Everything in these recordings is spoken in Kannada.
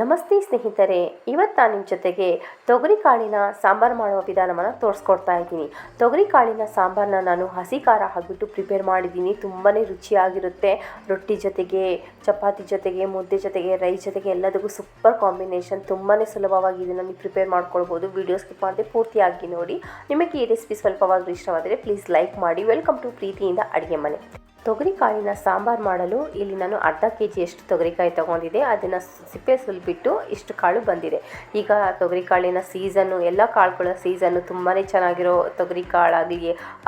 ನಮಸ್ತೆ ಸ್ನೇಹಿತರೆ, ಇವತ್ತು ನಾನು ನಿಮ್ಮ ಜೊತೆಗೆ ತೊಗರಿ ಕಾಳಿನ ಸಾಂಬಾರು ಮಾಡುವ ವಿಧಾನವನ್ನು ತೋರಿಸ್ಕೊಡ್ತಾ ಇದ್ದೀನಿ. ತೊಗರಿ ಕಾಳಿನ ಸಾಂಬಾರನ್ನ ನಾನು ಹಸಿ ಖಾರ ಹಾಕಿಬಿಟ್ಟು ಪ್ರಿಪೇರ್ ಮಾಡಿದ್ದೀನಿ. ತುಂಬಾ ರುಚಿಯಾಗಿರುತ್ತೆ. ರೊಟ್ಟಿ ಜೊತೆಗೆ, ಚಪಾತಿ ಜೊತೆಗೆ, ಮುದ್ದೆ ಜೊತೆಗೆ ರೈಸ್ ಜೊತೆಗೆ ಎಲ್ಲದಕ್ಕೂ ಸೂಪರ್ ಕಾಂಬಿನೇಷನ್ ತುಂಬಾ ಸುಲಭವಾಗಿ ಇದನ್ನು ನೀವು ಪ್ರಿಪೇರ್ ಮಾಡ್ಕೊಳ್ಬೋದು. ವೀಡಿಯೋ ಸ್ಕಿಪ್ ಮಾಡದೆ ಪೂರ್ತಿಯಾಗಿ ನೋಡಿ. ನಿಮಗೆ ಈ ರೆಸಿಪಿ ಸ್ವಲ್ಪವಾದರೂ ಇಷ್ಟವಾದರೆ ಪ್ಲೀಸ್ ಲೈಕ್ ಮಾಡಿ. ವೆಲ್ಕಮ್ ಟು ಪ್ರೀತಿಯಿಂದ ಅಡುಗೆ ಮನೆ. ತೊಗರಿ ಕಾಳಿನ ಸಾಂಬಾರು ಮಾಡಲು ಇಲ್ಲಿ ನಾನು ಅರ್ಧ ಕೆ ಜಿಯಷ್ಟು ತೊಗರಿಕಾಯಿ ತೊಗೊಂಡಿದ್ದೆ. ಅದನ್ನು ಸಿಪ್ಪೆ ಸುಲ್ಬಿಟ್ಟು ಇಷ್ಟು ಕಾಳು ಬಂದಿದೆ. ಈಗ ತೊಗರಿ ಕಾಳಿನ ಸೀಸನ್ನು ಎಲ್ಲ ಕಾಳುಗಳ ಸೀಸನ್ನು ತುಂಬಾ ಚೆನ್ನಾಗಿರೋ ತೊಗರಿ ಕಾಳಾಗಲಿ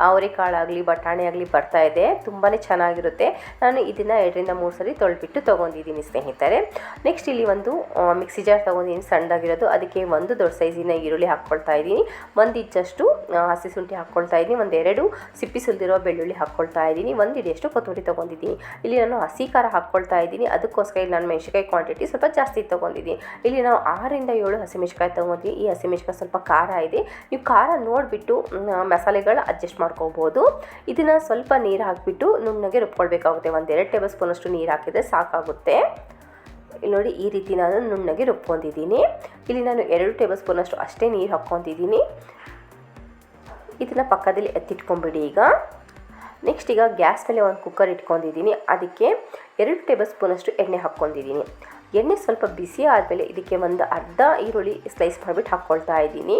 ಅವರೆಕಾಳಾಗಲಿ, ಬಟಾಣಿ ಆಗಲಿ ಬರ್ತಾ ಇದೆ. ತುಂಬಾ ಚೆನ್ನಾಗಿರುತ್ತೆ. ನಾನು ಇದನ್ನು ಎರಡರಿಂದ ಮೂರು ಸರಿ ತೊಳ್ಬಿಟ್ಟು ತೊಗೊಂಡಿದ್ದೀನಿ ಸ್ನೇಹಿತರೆ. ನೆಕ್ಸ್ಟ್ ಇಲ್ಲಿ ಒಂದು ಮಿಕ್ಸಿ ಜಾರ್ ತೊಗೊಂಡಿದ್ದೀನಿ. ಸಣ್ಣದಾಗಿರೋದು. ಅದಕ್ಕೆ ಒಂದು ದೊಡ್ಡ ಸೈಜಿನ ಈರುಳ್ಳಿ ಹಾಕ್ಕೊಳ್ತಾ ಇದ್ದೀನಿ. ಒಂದು ಇಚ್ಚಷ್ಟು ಹಸಿ ಶುಂಠಿ ಹಾಕ್ಕೊಳ್ತಾ ಇದ್ದೀನಿ. ಒಂದೆರಡು ಸಿಪ್ಪಿ ಸುಲಿದಿರೋ ಬೆಳ್ಳುಳ್ಳಿ ಹಾಕ್ಕೊಳ್ತಾ ಇದ್ದೀನಿ. ಒಂದು ಕೊತ್ತಂಬರಿ ತೊಗೊಂಡಿದ್ದೀನಿ. ಇಲ್ಲಿ ನಾನು ಹಸಿ ಖಾರ ಹಾಕ್ಕೊಳ್ತಾ ಇದ್ದೀನಿ. ಅದಕ್ಕೋಸ್ಕರ ಇಲ್ಲಿ ನಾನು ಮೆಣಸಿಕಾಯಿ ಕ್ವಾಂಟಿಟಿ ಸ್ವಲ್ಪ ಜಾಸ್ತಿ ತೊಗೊಂಡಿದ್ದೀನಿ. ಇಲ್ಲಿ ನಾವು ಆರರಿಂದ ಏಳು ಹಸಿಮೆಣಸಿನ್ಕಾಯಿ ತೊಗೊಂಡಿದ್ದೀನಿ ಈ ಹಸಿಮೆಣಸಿನ್ಕಾಯಿ ಸ್ವಲ್ಪ ಖಾರ ಇದೆ. ನೀವು ಖಾರ ನೋಡಿಬಿಟ್ಟು ಮಸಾಲೆಗಳು ಅಡ್ಜಸ್ಟ್ ಮಾಡ್ಕೋಬೋದು. ಇದನ್ನು ಸ್ವಲ್ಪ ನೀರು ಹಾಕಿಬಿಟ್ಟು ನುಣ್ಣಗೆ ರುಬ್ಕೊಳ್ಬೇಕಾಗುತ್ತೆ. ಒಂದೆರಡು ಟೇಬಲ್ ಸ್ಪೂನಷ್ಟು ನೀರು ಹಾಕಿದರೆ ಸಾಕಾಗುತ್ತೆ. ಇಲ್ಲಿ ನೋಡಿ ಈ ರೀತಿ ನಾನು ನುಣ್ಣಗೆ ರುಬ್ಕೊಂಡಿದ್ದೀನಿ. ಇಲ್ಲಿ ನಾನು ಎರಡು ಟೇಬಲ್ ಸ್ಪೂನಷ್ಟು ಅಷ್ಟೇ ನೀರು ಹಾಕ್ಕೊತಿದ್ದೀನಿ ಇದನ್ನು ಪಕ್ಕದಲ್ಲಿ ಎತ್ತಿಟ್ಕೊಂಬಿಡಿ ಈಗ. ನೆಕ್ಸ್ಟ್ ಈಗ ಗ್ಯಾಸ್ ಮೇಲೆ ಒಂದು ಕುಕ್ಕರ್ ಇಟ್ಕೊಂಡಿದ್ದೀನಿ. ಅದಕ್ಕೆ ಎರಡು ಟೇಬಲ್ ಸ್ಪೂನಷ್ಟು ಎಣ್ಣೆ ಹಾಕ್ಕೊಂಡಿದ್ದೀನಿ. ಎಣ್ಣೆ ಸ್ವಲ್ಪ ಬಿಸಿ ಆದಮೇಲೆ ಇದಕ್ಕೆ ಒಂದು ಅರ್ಧ ಈರುಳ್ಳಿ ಸ್ಲೈಸ್ ಮಾಡಿಬಿಟ್ಟು ಹಾಕ್ಕೊಳ್ತಾ ಇದ್ದೀನಿ.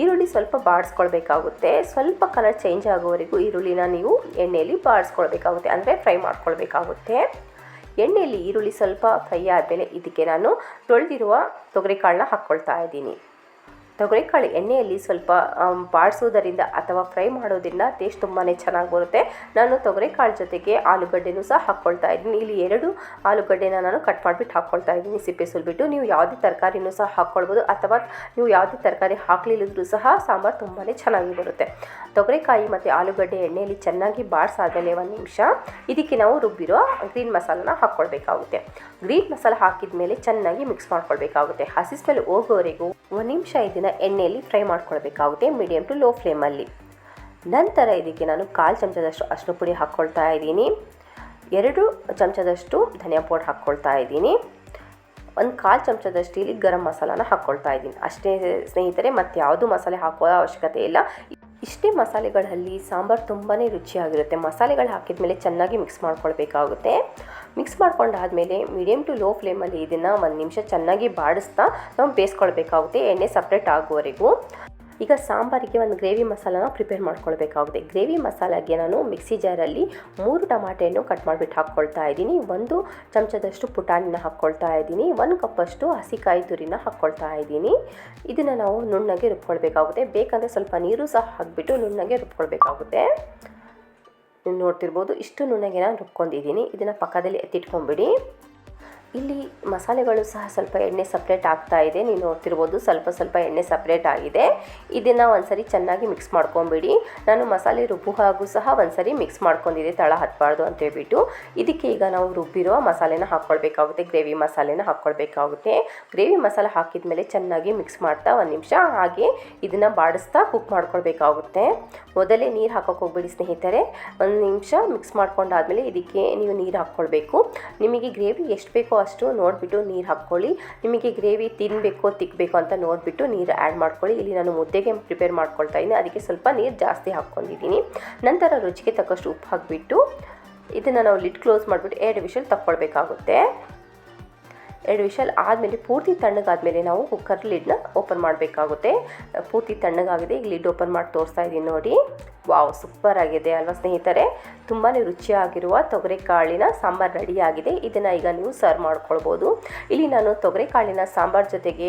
ಈರುಳ್ಳಿ ಸ್ವಲ್ಪ ಬಾಡಿಸ್ಕೊಳ್ಬೇಕಾಗುತ್ತೆ ಸ್ವಲ್ಪ ಕಲರ್ ಚೇಂಜ್ ಆಗೋವರೆಗೂ ಈರುಳ್ಳಿನ ನೀವು ಎಣ್ಣೆಯಲ್ಲಿ ಬಾಡಿಸ್ಕೊಳ್ಬೇಕಾಗುತ್ತೆ ಅಂದರೆ ಫ್ರೈ ಮಾಡ್ಕೊಳ್ಬೇಕಾಗುತ್ತೆ. ಎಣ್ಣೆಯಲ್ಲಿ ಈರುಳ್ಳಿ ಸ್ವಲ್ಪ ಫ್ರೈ ಆದಮೇಲೆ ಇದಕ್ಕೆ ನಾನು ತೊಳೆದಿರುವ ತೊಗರಿಕಾಳನ್ನ ಹಾಕ್ಕೊಳ್ತಾ ಇದ್ದೀನಿ. ತೊಗರಿಕಾಳು ಎಣ್ಣೆಯಲ್ಲಿ ಸ್ವಲ್ಪ ಬಾಡಿಸೋದರಿಂದ ಅಥವಾ ಫ್ರೈ ಮಾಡೋದ್ರಿಂದ ಟೇಸ್ಟ್ ತುಂಬಾ ಚೆನ್ನಾಗಿ ಬರುತ್ತೆ. ನಾನು ತೊಗರಿಕಾಳು ಜೊತೆಗೆ ಆಲೂಗಡ್ಡೆನೂ ಸಹ ಹಾಕ್ಕೊಳ್ತಾ ಇದ್ದೀನಿ. ಇಲ್ಲಿ ಎರಡು ಆಲೂಗಡ್ಡೆನ ನಾನು ಕಟ್ ಮಾಡಿಬಿಟ್ಟು ಹಾಕ್ಕೊಳ್ತಾ ಇದ್ದೀನಿ. ಸಿಪ್ಪೆ ಸುಲ್ಬಿಟ್ಟು ನೀವು ಯಾವುದೇ ತರಕಾರಿನೂ ಸಹ ಹಾಕ್ಕೊಳ್ಬೋದು ಅಥವಾ ನೀವು ಯಾವುದೇ ತರಕಾರಿ ಹಾಕಲಿಲ್ಲದ್ರೂ ಸಹ ಸಾಂಬಾರು ತುಂಬಾ ಚೆನ್ನಾಗಿ ಬರುತ್ತೆ. ತೊಗರಿಕಾಯಿ ಮತ್ತು ಆಲೂಗಡ್ಡೆ ಎಣ್ಣೆಯಲ್ಲಿ ಚೆನ್ನಾಗಿ ಬಾಡಿಸಾದಮೇಲೆ ಒಂದು ನಿಮಿಷ ಇದಕ್ಕೆ ನಾವು ರುಬ್ಬಿರೋ ಗ್ರೀನ್ ಮಸಾಲನ ಹಾಕ್ಕೊಳ್ಬೇಕಾಗುತ್ತೆ. ಗ್ರೀನ್ ಮಸಾಲ ಹಾಕಿದ ಮೇಲೆ ಚೆನ್ನಾಗಿ ಮಿಕ್ಸ್ ಮಾಡ್ಕೊಳ್ಬೇಕಾಗುತ್ತೆ. ಹಸಿ ಸ್ಮೆಲ್ ಹೋಗೋವರೆಗೂ ಒಂದು ನಿಮಿಷ ಇದನ್ನು ಎಣ್ಣೆಯಲ್ಲಿ ಫ್ರೈ ಮಾಡ್ಕೊಳ್ಬೇಕಾಗುತ್ತೆ ಮೀಡಿಯಮ್ ಟು ಲೋ ಫ್ಲೇಮಲ್ಲಿ ನಂತರ ಇದಕ್ಕೆ ನಾನು ಕಾಲು ಚಮಚದಷ್ಟು ಅರಿಶಿನ ಪುಡಿ ಹಾಕ್ಕೊಳ್ತಾ ಇದ್ದೀನಿ. ಎರಡು ಚಮಚದಷ್ಟು ಧನಿಯಾ ಪೌಡರ್ ಹಾಕ್ಕೊಳ್ತಾ ಇದ್ದೀನಿ. ಒಂದು ಕಾಲು ಚಮಚದಷ್ಟು ಇಲ್ಲಿ ಗರಂ ಮಸಾಲಾನ ಹಾಕ್ಕೊಳ್ತಾ ಇದ್ದೀನಿ. ಅಷ್ಟೇ ಸ್ನೇಹಿತರೆ ಮತ್ತು ಯಾವುದು ಮಸಾಲೆ ಹಾಕೋ ಅವಶ್ಯಕತೆ ಇಲ್ಲ. ಇಷ್ಟೇ ಮಸಾಲೆಗಳಲ್ಲಿ ಸಾಂಬಾರು ತುಂಬಾ ರುಚಿಯಾಗಿರುತ್ತೆ. ಮಸಾಲೆಗಳು ಹಾಕಿದ ಮೇಲೆ ಚೆನ್ನಾಗಿ ಮಿಕ್ಸ್ ಮಾಡ್ಕೊಳ್ಬೇಕಾಗುತ್ತೆ. ಮಿಕ್ಸ್ ಮಾಡ್ಕೊಂಡಾದಮೇಲೆ ಮೀಡಿಯಮ್ ಟು ಲೋ ಫ್ಲೇಮಲ್ಲಿ ಇದನ್ನು ಒಂದು ನಿಮಿಷ ಚೆನ್ನಾಗಿ ಬಾಡಿಸ್ತಾ ನಾವು ಬೇಯಿಸ್ಕೊಳ್ಬೇಕಾಗುತ್ತೆ. ಎಣ್ಣೆ ಸಪ್ರೇಟ್ ಆಗುವವರೆಗೂ ಈಗ ಸಾಂಬಾರಿಗೆ ಒಂದು ಗ್ರೇವಿ ಮಸಾಲನ ಪ್ರಿಪೇರ್ ಮಾಡ್ಕೊಳ್ಬೇಕಾಗುತ್ತೆ. ಗ್ರೇವಿ ಮಸಾಲಾಗೆ ನಾನು ಮಿಕ್ಸಿ ಜಾರಲ್ಲಿ ಮೂರು ಟಮಾಟೆಯನ್ನು ಕಟ್ ಮಾಡಿಬಿಟ್ಟು ಹಾಕ್ಕೊಳ್ತಾ ಇದ್ದೀನಿ. ಒಂದು ಚಮಚದಷ್ಟು ಪುಟಾಣಿನ ಹಾಕ್ಕೊಳ್ತಾ ಇದ್ದೀನಿ. ಒಂದು ಕಪ್ಪಷ್ಟು ಹಸಿಕಾಯಿ ತುರಿನ ಹಾಕ್ಕೊಳ್ತಾ ಇದ್ದೀನಿ. ಇದನ್ನು ನಾವು ನುಣ್ಣಗೆ ರುಬ್ಕೊಳ್ಬೇಕಾಗುತ್ತೆ. ಬೇಕಂದರೆ ಸ್ವಲ್ಪ ನೀರು ಸಹ ಹಾಕಿಬಿಟ್ಟು ನುಣ್ಣಗೆ ರುಬ್ಕೊಳ್ಬೇಕಾಗುತ್ತೆ. ನೋಡ್ತಿರ್ಬೋದು, ಇಷ್ಟು ನುಣ್ಣಗೆ ನಾನು ರುಬ್ಕೊಂಡಿದ್ದೀನಿ. ಇದನ್ನು ಪಕ್ಕದಲ್ಲಿ ಎತ್ತಿಟ್ಕೊಂಬಿಡಿ ಇಲ್ಲಿ ಮಸಾಲೆಗಳು ಸಹ ಸ್ವಲ್ಪ ಎಣ್ಣೆ ಸಪ್ರೇಟ್ ಆಗ್ತಾ ಇದೆ. ನೀವು ನೋಡ್ತಿರ್ಬೋದು ಸ್ವಲ್ಪ ಸ್ವಲ್ಪ ಎಣ್ಣೆ ಸಪ್ರೇಟ್ ಆಗಿದೆ. ಇದನ್ನು ಒಂದ್ಸರಿ ಚೆನ್ನಾಗಿ ಮಿಕ್ಸ್ ಮಾಡ್ಕೊಂಬಿಡಿ. ನಾನು ಮಸಾಲೆ ರುಬ್ಬು ಹಾಗೂ ಸಹ ಒಂದ್ಸರಿ ಮಿಕ್ಸ್ ಮಾಡ್ಕೊಂಡಿದ್ದೆ. ತಳ ಹತ್ತಬಾರ್ದು ಅಂತ ಹೇಳ್ಬಿಟ್ಟು. ಇದಕ್ಕೆ ಈಗ ನಾವು ರುಬ್ಬಿರೋ ಮಸಾಲೆನ ಹಾಕ್ಕೊಳ್ಬೇಕಾಗುತ್ತೆ. ಗ್ರೇವಿ ಮಸಾಲೆನ ಹಾಕ್ಕೊಳ್ಬೇಕಾಗುತ್ತೆ. ಗ್ರೇವಿ ಮಸಾಲೆ ಹಾಕಿದ ಮೇಲೆ ಚೆನ್ನಾಗಿ ಮಿಕ್ಸ್ ಮಾಡ್ತಾ ಒಂದು ನಿಮಿಷ. ಹಾಗೆ ಇದನ್ನು ಬಾಡಿಸ್ತಾ ಕುಕ್ ಮಾಡ್ಕೊಳ್ಬೇಕಾಗುತ್ತೆ. ಮೊದಲೇ ನೀರು ಹಾಕೋಕೆ ಹೋಗ್ಬೇಡಿ ಸ್ನೇಹಿತರೆ. ಒಂದು ನಿಮಿಷ ಮಿಕ್ಸ್ ಮಾಡ್ಕೊಂಡಾದ್ಮೇಲೆ ಇದಕ್ಕೆ ನೀವು ನೀರು ಹಾಕ್ಕೊಳ್ಬೇಕು. ನಿಮಗೆ ಗ್ರೇವಿ ಎಷ್ಟು ಬೇಕೋ ಅಷ್ಟು ನೋಡಿಬಿಟ್ಟು ನೀರು ಹಾಕ್ಕೊಳ್ಳಿ. ನಿಮಗೆ ಗ್ರೇವಿ ತಿನ್ನಬೇಕು ತಿಕ್ಕಬೇಕು ಅಂತ ನೋಡಿಬಿಟ್ಟು ನೀರು ಆ್ಯಡ್ ಮಾಡ್ಕೊಳ್ಳಿ. ಇಲ್ಲಿ ನಾನು ಮುದ್ದೆಗೆ ಪ್ರಿಪೇರ್ ಮಾಡ್ಕೊಳ್ತಾ ಇದ್ದೀನಿ. ಅದಕ್ಕೆ ಸ್ವಲ್ಪ ನೀರು ಜಾಸ್ತಿ ಹಾಕ್ಕೊಂಡಿದ್ದೀನಿ. ನಂತರ ರುಚಿಗೆ ತಕ್ಕಷ್ಟು ಉಪ್ಪು ಹಾಕಿಬಿಟ್ಟು ಇದನ್ನು ನಾವು ಲಿಡ್ ಕ್ಲೋಸ್ ಮಾಡಿಬಿಟ್ಟು ಎರಡು ವಿಷಲ್ ತಕ್ಕೊಳ್ಬೇಕಾಗುತ್ತೆ. ಎರಡು ವಿಷಲ್ ಆದಮೇಲೆ ಪೂರ್ತಿ ತಣ್ಣಗಾದ್ಮೇಲೆ ನಾವು ಕುಕ್ಕರ್ ಲಿಡ್ನ ಓಪನ್ ಮಾಡಬೇಕಾಗುತ್ತೆ. ಪೂರ್ತಿ ತಣ್ಣಗಾಗಿದೆ, ಈಗ ಲಿಡ್ ಓಪನ್ ಮಾಡಿ ತೋರಿಸ್ತಾ ಇದ್ದೀನಿ ನೋಡಿ. ವಾವ್ ಸೂಪರ್ ಆಗಿದೆ ಅಲ್ವಾ ಸ್ನೇಹಿತರೆ? ತುಂಬಾ ರುಚಿಯಾಗಿರುವ ತೊಗರೆಕಾಳಿನ ಸಾಂಬಾರು ರೆಡಿಯಾಗಿದೆ. ಇದನ್ನು ಈಗ ನೀವು ಸರ್ವ್ ಮಾಡ್ಕೊಳ್ಬೋದು. ಇಲ್ಲಿ ನಾನು ತೊಗರೆಕಾಳಿನ ಸಾಂಬಾರ್ ಜೊತೆಗೆ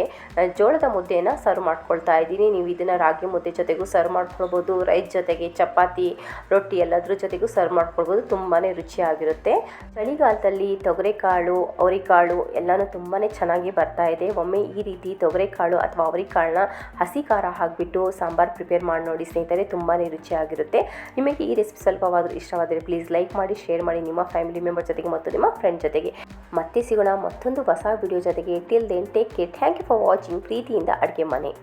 ಜೋಳದ ಮುದ್ದೆಯನ್ನು ಸರ್ವ್ ಮಾಡ್ಕೊಳ್ತಾ ಇದ್ದೀನಿ. ನೀವು ಇದನ್ನು ರಾಗಿ ಮುದ್ದೆ ಜೊತೆಗೂ ಸರ್ವ್ ಮಾಡ್ಕೊಳ್ಬೋದು ರೈಸ್ ಜೊತೆಗೆ ಚಪಾತಿ, ರೊಟ್ಟಿ ಎಲ್ಲದ್ರ ಜೊತೆಗೂ ಸರ್ವ್ ಮಾಡ್ಕೊಳ್ಬೋದು. ತುಂಬಾ ರುಚಿಯಾಗಿರುತ್ತೆ. ಚಳಿಗಾಲದಲ್ಲಿ ತೊಗರೆಕಾಳು, ಅವರಿಕಾಳು ಎಲ್ಲನೂ ತುಂಬಾ ಚೆನ್ನಾಗಿ ಬರ್ತಾ ಇದೆ. ಒಮ್ಮೆ ಈ ರೀತಿ ತೊಗರೆಕಾಳು ಅಥವಾ ಅವರೆಕಾಳನ್ನ ಹಸಿ ಖಾರ ಹಾಕಿಬಿಟ್ಟು ಸಾಂಬಾರು ಪ್ರಿಪೇರ್ ಮಾಡಿ ನೋಡಿ ಸ್ನೇಹಿತರೆ ತುಂಬಾ ರುಚಿಯಾಗಿರುತ್ತೆ. ನಿಮಗೆ ಈ ರೆಸಿಪಿ ಸ್ವಲ್ಪವಾದರೂ ಇಷ್ಟವಾದರೆ ಪ್ಲೀಸ್ ಲೈಕ್ ಮಾಡಿ ಶೇರ್ ಮಾಡಿ ನಿಮ್ಮ ಫ್ಯಾಮಿಲಿ ಮೆಂಬರ್ ಜೊತೆಗೆ ಮತ್ತು ನಿಮ್ಮ ಫ್ರೆಂಡ್ ಜೊತೆಗೆ. ಮತ್ತೆ ಸಿಗೋಣ ಮತ್ತೊಂದು ಹೊಸ ವಿಡಿಯೋ ಜೊತೆಗೆ. Till then take care thank you for watching ಪ್ರೀತಿಯಿಂದ ಅಡುಗೆ ಮನೆ.